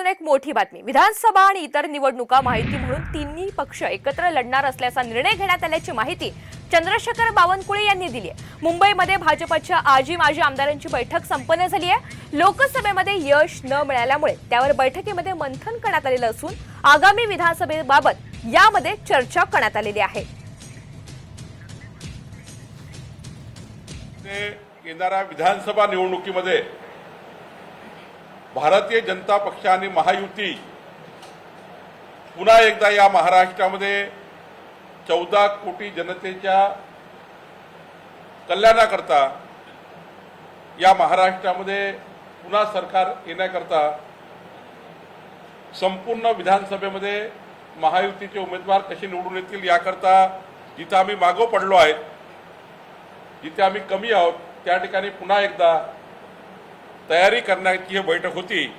माध्यमातून एक मोठी बातमी. विधानसभा आणि इतर निवडणुका माहिती म्हणून तिन्ही पक्ष एकत्र लढणार असल्याचा निर्णय घेण्यात आल्याची माहिती चंद्रशेखर बावनकुळे यांनी दिली आहे. मुंबईमध्ये भाजपच्या आजी माजी आमदारांची बैठक संपन्न झाली आहे. लोकसभेमध्ये यश न मिळाल्यामुळे त्यावर बैठकीमध्ये मंथन करण्यात आलेलं असून आगामी विधानसभेबाबत यामध्ये चर्चा करण्यात आलेली आहे. येणाऱ्या विधानसभा निवडणुकीमध्ये भारतीय जनता पक्ष आणि महायुती पुन्हा एकदा या महाराष्ट्रामध्ये चौदा कोटी जनतेच्या कल्याणाकरता या महाराष्ट्रामध्ये पुन्हा सरकार येण्याकरता संपूर्ण विधानसभेमध्ये महायुतीचे उमेदवार कसे निवडून येतील याकरता जिथं आम्ही मागो पडलो आहेत जिथे आम्ही कमी आहोत त्या ठिकाणी पुन्हा एकदा तयारी करण्याची ही बैठक होती.